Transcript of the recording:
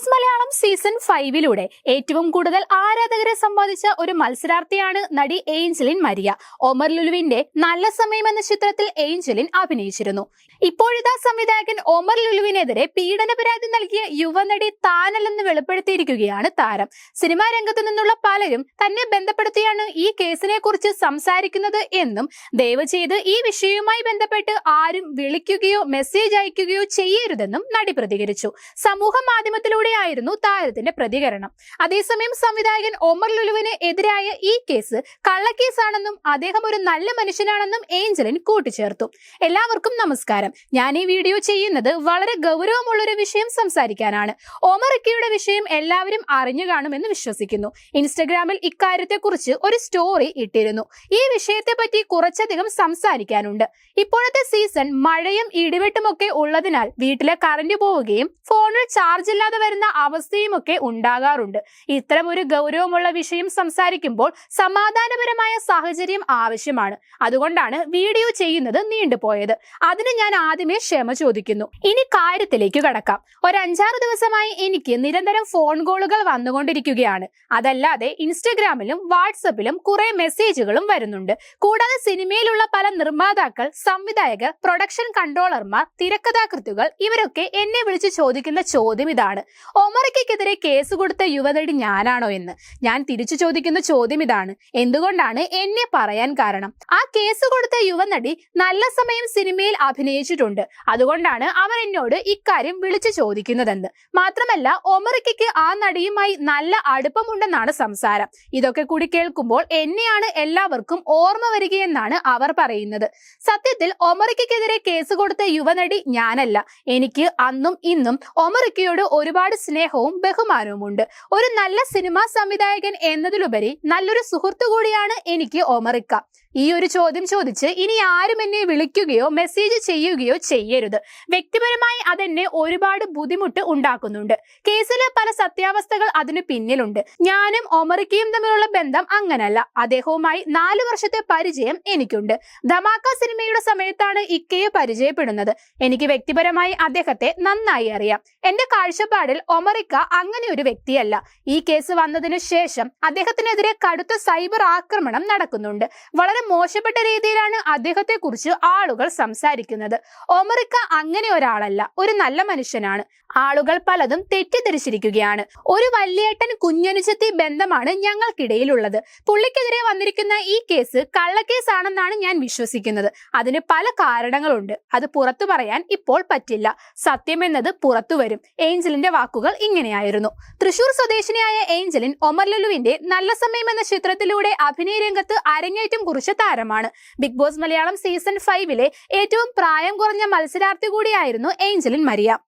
Boss Malayalam season ഫൈവിലൂടെ ഏറ്റവും കൂടുതൽ ആരാധകരെ സമ്പാദിച്ച ഒരു മത്സരാർത്ഥിയാണ് നടി ഏഞ്ചലിൻ മരിയ. ഒമർ ലുലുവിന്റെ നല്ല സമയം എന്ന ചിത്രത്തിൽ ഏഞ്ചലിൻ അഭിനയിച്ചിരുന്നു. ഇപ്പോഴിതാ സംവിധായകൻ ഒമർ ലുലുവിനെതിരെ പീഡന പരാതി നൽകിയ യുവനടി താനല്ലെന്ന് വെളിപ്പെടുത്തിയിരിക്കുകയാണ് താരം. സിനിമാ രംഗത്തു നിന്നുള്ള പലരും തന്നെ ബന്ധപ്പെടുത്തിയാണ് ഈ കേസിനെ കുറിച്ച് സംസാരിക്കുന്നത് എന്നും ദയവ് ചെയ്ത് ഈ വിഷയവുമായി ബന്ധപ്പെട്ട് ആരും വിളിക്കുകയോ മെസ്സേജ് അയക്കുകയോ ചെയ്യരുതെന്നും നടി പ്രതികരിച്ചു. സമൂഹ മാധ്യമത്തിലൂടെയായിരുന്നു താരത്തിന്റെ പ്രതികരണം? അതേസമയം സംവിധായകൻ ഒമർ ലുലുവിന് എതിരായ ഈ കേസ് കള്ളക്കേസാണെന്നും അദ്ദേഹം ഒരു നല്ല മനുഷ്യനാണെന്നും ഏഞ്ചലിൻ കൂട്ടിച്ചേർത്തു. എല്ലാവർക്കും നമസ്കാരം. ഞാൻ ഈ വീഡിയോ ചെയ്യുന്നത് വളരെ ഗൗരവമുള്ള ഒരു വിഷയം സംസാരിക്കാനാണ്. ഒമർ ഇക്കയുടെ വിഷയം എല്ലാവരും അറിഞ്ഞു കാണുമെന്ന് വിശ്വസിക്കുന്നു. ഇൻസ്റ്റഗ്രാമിൽ ഇക്കാര്യത്തെക്കുറിച്ച് ഒരു സ്റ്റോറി ഇട്ടിരുന്നു. ഈ വിഷയത്തെ പറ്റി കുറച്ചധികം സംസാരിക്കാനുണ്ട്. ഇപ്പോഴത്തെ സീസൺ മഴയും ഇടിവെട്ടുമൊക്കെ ഉള്ളതിനാൽ വീട്ടിലെ കറന്റ് പോവുകയും ഫോണിൽ ചാർജ് ഇല്ലാതെ വരുന്ന അവസ്ഥയും ഒക്കെ ഉണ്ടാകാറുണ്ട്. ഇത്തരം ഒരു ഗൗരവമുള്ള വിഷയം സംസാരിക്കുമ്പോൾ സമാധാനപരമായ സാഹചര്യം ആവശ്യമാണ്. അതുകൊണ്ടാണ് വീഡിയോ ചെയ്യുന്നത് നീണ്ടുപോയത്. അതിന് ഞാൻ ആദ്യമേ ക്ഷമ ചോദിക്കുന്നു. ഇനി കാര്യത്തിലേക്ക് കടക്കാം. ഒരു അഞ്ചാറ് ദിവസമായി എനിക്ക് നിരന്തരം ഫോൺ കോളുകൾ വന്നുകൊണ്ടിരിക്കുകയാണ്. അതല്ലാതെ ഇൻസ്റ്റഗ്രാമിലും വാട്സപ്പിലും കുറെ മെസ്സേജുകളും വരുന്നുണ്ട്. കൂടാതെ സിനിമയിലുള്ള നിർമ്മാതാക്കൾ സംവിധായകർ പ്രൊഡക്ഷൻ കൺട്രോളർമാർ തിരക്കഥാകൃത്തുകൾ ഇവരൊക്കെ എന്നെ വിളിച്ച് ചോദിക്കുന്ന ചോദ്യം ഇതാണ്. ഒമറയ്ക്കെതിരെ കേസ് കൊടുത്ത യുവതടി ഞാനാണോ എന്ന്. ഞാൻ തിരിച്ചു ചോദിക്കുന്ന ചോദ്യം ഇതാണ്. എന്തുകൊണ്ടാണ് എന്നെ പറയാൻ കാരണം? ആ കേസ് കൊടുത്ത യുവനടി നല്ല സമയം സിനിമയിൽ അഭിനയിച്ചിട്ടുണ്ട്. അതുകൊണ്ടാണ് അവർ എന്നോട് ഇക്കാര്യം വിളിച്ചു ചോദിക്കുന്നതെന്ന്. മാത്രമല്ല ഒമറിക്കയ്ക്ക് ആ നടിയുമായി നല്ല അടുപ്പമുണ്ടെന്നാണ് സംസാരം. ഇതൊക്കെ കൂടി കേൾക്കുമ്പോൾ എന്നെയാണ് എല്ലാവർക്കും ഓർമ്മ വരികയെന്നാണ് അവർ പറയുന്നത്. സത്യത്തിൽ ഒമറിക്കെതിരെ കേസ് കൊടുത്ത യുവനടി ഞാനല്ല. എനിക്ക് അന്നും ഇന്നും ഒമറിക്കയോട് ഒരുപാട് സ്നേഹവും ബഹുമാനവും ഉണ്ട് ഒരു നല്ല സിനിമാ സംവിധായകൻ എന്നതിലുപരി നല്ലൊരു സുഹൃത്തു കൂടിയാണ് എനിക്ക് ഒമറിക്ക. ഈ ഒരു ചോദ്യം ചോദിച്ച് ഇനി ആരും എന്നെ വിളിക്കുകയോ മെസ്സേജ് ചെയ്യുകയോ ചെയ്യരുത്. വ്യക്തിപരമായി അതെന്നെ ഒരുപാട് ബുദ്ധിമുട്ട് ഉണ്ടാക്കുന്നുണ്ട്. കേസിലെ പല സത്യാവസ്ഥകൾ അതിന് പിന്നിലുണ്ട്. ഞാനും ഒമറിക്കയും തമ്മിലുള്ള ബന്ധം അങ്ങനല്ല. അദ്ദേഹവുമായി നാല് വർഷത്തെ പരിചയം എനിക്കുണ്ട്. ധമാക്ക സിനിമയുടെ സമയത്താണ് ഇക്കയെ പരിചയപ്പെടുന്നത്. എനിക്ക് വ്യക്തിപരമായി അദ്ദേഹത്തെ നന്നായി അറിയാം. എന്റെ കാഴ്ചപ്പാടിൽ ഒമറിക്ക അങ്ങനെ ഒരു വ്യക്തിയല്ല. ഈ കേസ് വന്നതിനു ശേഷം അദ്ദേഹത്തിനെതിരെ കടുത്ത സൈബർ ആക്രമണം നടക്കുന്നുണ്ട്. വളരെ മോശപ്പെട്ട രീതിയിലാണ് അദ്ദേഹത്തെ കുറിച്ച് ആളുകൾ സംസാരിക്കുന്നത്. ഒമറിക്ക അങ്ങനെ ഒരാളല്ല ഒരു നല്ല മനുഷ്യനാണ്. ആളുകൾ പലതും തെറ്റിദ്ധരിച്ചിരിക്കുകയാണ്. ഒരു വല്യേട്ടൻ കുഞ്ഞനുജത്തി ബന്ധമാണ് ഞങ്ങൾക്കിടയിലുള്ളത്. പുള്ളിക്കെതിരെ വന്നിരിക്കുന്ന ഈ കേസ് കള്ളക്കേസാണെന്നാണ് ഞാൻ വിശ്വസിക്കുന്നത്. അതിന് പല കാരണങ്ങളുണ്ട്. അത് പുറത്തു പറയാൻ ഇപ്പോൾ പറ്റില്ല. സത്യമെന്നത് പുറത്തു വരും. ഏഞ്ചലിന്റെ വാക്കുകൾ ഇങ്ങനെയായിരുന്നു. തൃശൂർ സ്വദേശിനിയായ ഏഞ്ചലിൻ ഒമർ ലുലുവിന്റെ നല്ല സമയം എന്ന ചിത്രത്തിലൂടെ അഭിനയ രംഗത്ത് അരങ്ങേറ്റം കുറിച്ച താരമാണ്. ബിഗ് ബോസ് മലയാളം സീസൺ ഫൈവിലെ ഏറ്റവും പ്രായം കുറഞ്ഞ മത്സരാർത്ഥി കൂടിയായിരുന്നു ഏഞ്ചലിൻ മരിയ.